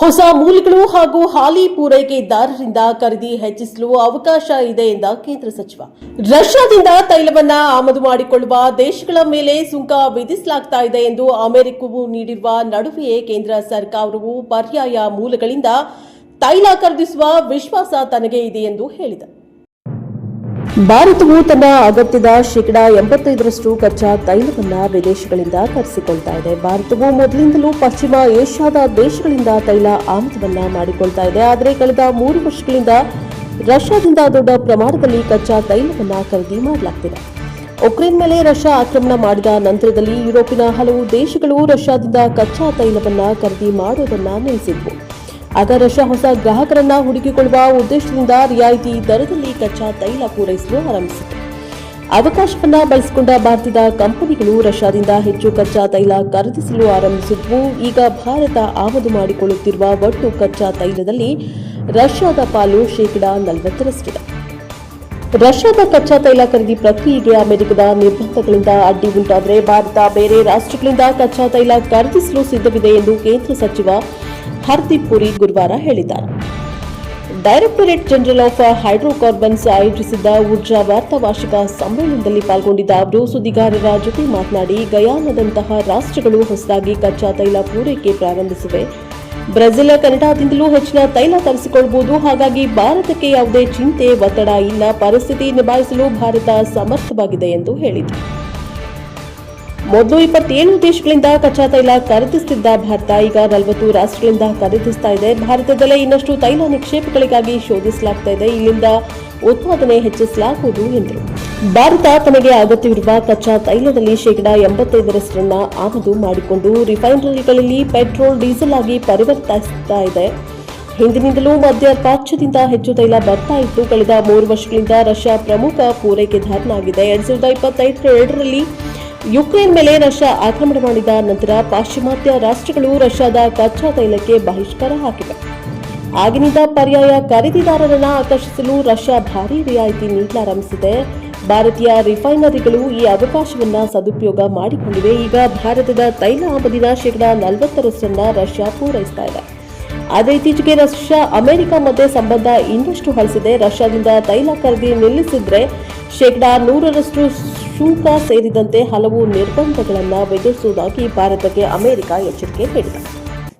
ಹೊಸ ಮೂಲಗಳು ಹಾಗೂ ಹಾಲಿ ಪೂರೈಕೆದಾರರಿಂದ ಖರೀದಿ ಹೆಚ್ಚಿಸಲು ಅವಕಾಶ ಇದೆ ಎಂದ ಕೇಂದ್ರ ಸಚಿವ. ರಷ್ಯಾದಿಂದ ತೈಲವನ್ನ ಆಮದು ಮಾಡಿಕೊಳ್ಳುವ ದೇಶಗಳ ಮೇಲೆ ಸುಂಕ ವಿಧಿಸಲಾಗ್ತಾ ಇದೆ ಎಂದು ಅಮೆರಿಕವು ನೀಡಿರುವ ನಡುವೆಯೇ ಕೇಂದ್ರ ಸರ್ಕಾರವು ಪರ್ಯಾಯ ಮೂಲಗಳಿಂದ ತೈಲ ಖರೀದಿಸುವ ವಿಶ್ವಾಸ ತನಗೆ ಇದೆ ಎಂದು ಹೇಳಿದೆ. ಭಾರತವು ತನ್ನ ಅಗತ್ಯದ ಶೇಕಡಾ ಎಂಬತ್ತೈದರಷ್ಟು ಕಚ್ಚಾ ತೈಲವನ್ನ ವಿದೇಶಗಳಿಂದ ತರಿಸಿಕೊಳ್ತಾ ಇದೆ. ಭಾರತವು ಮೊದಲಿಂದಲೂ ಪಶ್ಚಿಮ ಏಷ್ಯಾದ ದೇಶಗಳಿಂದ ತೈಲ ಆಮದವನ್ನ ಮಾಡಿಕೊಳ್ತಾ ಇದೆ. ಆದರೆ ಕಳೆದ ಮೂರು ವರ್ಷಗಳಿಂದ ರಷ್ಯಾದಿಂದ ದೊಡ್ಡ ಪ್ರಮಾಣದಲ್ಲಿ ಕಚ್ಚಾ ತೈಲವನ್ನ ಖರೀದಿ ಮಾಡಲಾಗ್ತಿದೆ. ಉಕ್ರೇನ್ ಮೇಲೆ ರಷ್ಯಾ ಆಕ್ರಮಣ ಮಾಡಿದ ನಂತರದಲ್ಲಿ ಯುರೋಪಿನ ಹಲವು ದೇಶಗಳು ರಷ್ಯಾದಿಂದ ಕಚ್ಚಾ ತೈಲವನ್ನ ಖರೀದಿ ಮಾಡುವುದನ್ನು ನಿಲ್ಲಿಸಿದ್ವು. ರಷ್ಯಾ ಹೊಸ ಗ್ರಾಹಕರನ್ನ ಹುಡುಕಿಕೊಳ್ಳುವ ಉದ್ದೇಶದಿಂದ ರಿಯಾಯಿತಿ ದರದಲ್ಲಿ ಕಚ್ಚಾ ತೈಲ ಪೂರೈಸಲು ಆರಂಭಿಸಿತು. ಅವಕಾಶವನ್ನ ಬಳಸಿಕೊಂಡ ಭಾರತದ ಕಂಪನಿಗಳು ರಷ್ಯಾದಿಂದ ಹೆಚ್ಚು ಕಚ್ಚಾ ತೈಲ ಖರೀದಿಸಲು ಆರಂಭಿಸಿದ್ವು. ಈಗ ಭಾರತ ಆಮದು ಮಾಡಿಕೊಳ್ಳುತ್ತಿರುವ ಒಟ್ಟು ಕಚ್ಚಾ ತೈಲದಲ್ಲಿ ರಷ್ಯಾದ ಪಾಲು ಶೇಕಡಾ ನಲವತ್ತರಷ್ಟಿದೆ. ರಷ್ಯಾದ ಕಚ್ಚಾ ತೈಲ ಖರೀದಿ ಪ್ರಕ್ರಿಯೆಗೆ ಅಮೆರಿಕದ ನಿರ್ಬಂಧಗಳಿಂದ ಅಡ್ಡಿ ಉಂಟಾದರೆ ಭಾರತ ಬೇರೆ ರಾಷ್ಟ್ರಗಳಿಂದ ಕಚ್ಚಾ ತೈಲ ಖರೀದಿಸಲು ಸಿದ್ಧವಿದೆ ಎಂದು ಕೇಂದ್ರ ಸಚಿವ ಹರ್ದೀಪ್ ಪುರಿ ಗುರುವಾರ ಹೇಳಿದ್ದಾರೆ. ಡೈರೆಕ್ಟರೇಟ್ ಜನರಲ್ ಆಫ್ ಹೈಡ್ರೋಕಾರ್ಬನ್ಸ್ ಆಯೋಜಿಸಿದ್ದ ಊರ್ಜಾ ವಾರ್ತಾ ವಾರ್ಷಿಕ ಸಮ್ಮೇಳನದಲ್ಲಿ ಪಾಲ್ಗೊಂಡಿದ್ದ ಅವರು ಸುದ್ದಿಗಾರರ ಜೊತೆ ಮಾತನಾಡಿ ಗಯಾನದಂತಹ ರಾಷ್ಟ್ರಗಳು ಹೊಸದಾಗಿ ಕಚ್ಚಾ ತೈಲ ಪೂರೈಕೆ ಪ್ರಾರಂಭಿಸಿವೆ. ಬ್ರೆಜಿಲ್ ಕೆನಡಾದಿಂದಲೂ ಹೆಚ್ಚಿನ ತೈಲ ತರಿಸಿಕೊಳ್ಳಬಹುದು ಹಾಗಾಗಿ ಭಾರತಕ್ಕೆ ಯಾವುದೇ ಚಿಂತೆ, ಒತ್ತಡ ಇಲ್ಲ. ಪರಿಸ್ಥಿತಿ ನಿಭಾಯಿಸಲು ಭಾರತ ಸಮರ್ಥವಾಗಿದೆ ಎಂದು ಹೇಳಿದರು. ಮೊದಲು ಇಪ್ಪತ್ತೇಳು ದೇಶಗಳಿಂದ ಕಚ್ಚಾ ತೈಲ ಖರೀದಿಸುತ್ತಿದ್ದ ಭಾರತ, ಈಗ ನಲವತ್ತು ರಾಷ್ಟ್ರಗಳಿಂದ ಖರೀದಿಸ್ತಾ ಇದೆ. ಭಾರತದಲ್ಲೇ ಇನ್ನಷ್ಟು ತೈಲ ನಿಕ್ಷೇಪಗಳಿಗಾಗಿ ಶೋಧಿಸಲಾಗ್ತಾ ಇದೆ. ಇಲ್ಲಿಂದ ಉತ್ಪಾದನೆ ಹೆಚ್ಚಿಸಲಾಗುವುದು ಎಂದರು. ಭಾರತ ತನಗೆ ಅಗತ್ಯವಿರುವ ಕಚ್ಚಾ ತೈಲದಲ್ಲಿ ಶೇಕಡಾ ಎಂಬತ್ತೈದರಷ್ಟನ್ನ ಆಮದು ಮಾಡಿಕೊಂಡು ರಿಫೈನರಿಗಳಲ್ಲಿ ಪೆಟ್ರೋಲ್, ಡೀಸೆಲ್ ಆಗಿ ಪರಿವರ್ತಿಸ್ತಾ ಇದೆ. ಹಿಂದಿನಿಂದಲೂ ಮಧ್ಯ ಪ್ರಾಚ್ಯದಿಂದ ಹೆಚ್ಚು ತೈಲ ಬರ್ತಾ ಇತ್ತು ಕಳೆದ ಮೂರು ವರ್ಷಗಳಿಂದ ರಷ್ಯಾ ಪ್ರಮುಖ ಪೂರೈಕೆದಾರನಾಗಿದೆ ಎರಡ್ ಸಾವಿರದ ಇಪ್ಪತ್ತೈದರಲ್ಲಿ ಯುಕ್ರೇನ್ ಮೇಲೆ ರಷ್ಯಾ ಆಕ್ರಮಣ ಮಾಡಿದ ನಂತರ ಪಾಶ್ಚಿಮಾತ್ಯ ರಾಷ್ಟ್ರಗಳು ರಷ್ಯಾದ ಕಚ್ಚಾ ತೈಲಕ್ಕೆ ಬಹಿಷ್ಕಾರ ಹಾಕಿವೆ. ಆಗಿನಿಂದ ಪರ್ಯಾಯ ಖರೀದಿದಾರರನ್ನ ಆಕರ್ಷಿಸಲು ರಷ್ಯಾ ಭಾರೀ ರಿಯಾಯಿತಿ ನೀಡಲಾರಂಭಿಸಿದೆ ಭಾರತೀಯ ರಿಫೈನರಿಗಳು ಈ ಅವಕಾಶವನ್ನ ಸದುಪಯೋಗ ಮಾಡಿಕೊಂಡಿವೆ. ಈಗ ಭಾರತದ ತೈಲ ಆಮದಿನ ಶೇಕಡಾ ನಲವತ್ತರಷ್ಟನ್ನ ರಷ್ಯಾ ಪೂರೈಸ್ತಾ ಇದೆ. ಆದರೆ ಇತ್ತೀಚೆಗೆ ರಷ್ಯಾ, ಅಮೆರಿಕ ಮಧ್ಯೆ ಸಂಬಂಧ ಇನ್ನಷ್ಟು ಹಳಸಿದೆ ರಷ್ಯಾದಿಂದ ತೈಲ ಖರೀದಿ ನಿಲ್ಲಿಸಿದ್ರೆ ಶೇಕಡಾ ನೂರರಷ್ಟು ಶುಲ್ಕ ಸೇರಿದಂತೆ ಹಲವು ನಿರ್ಬಂಧಗಳನ್ನು ವಿಧಿಸುವುದಾಗಿ ಭಾರತಕ್ಕೆ ಅಮೆರಿಕ ಎಚ್ಚರಿಕೆ ನೀಡಿದೆ.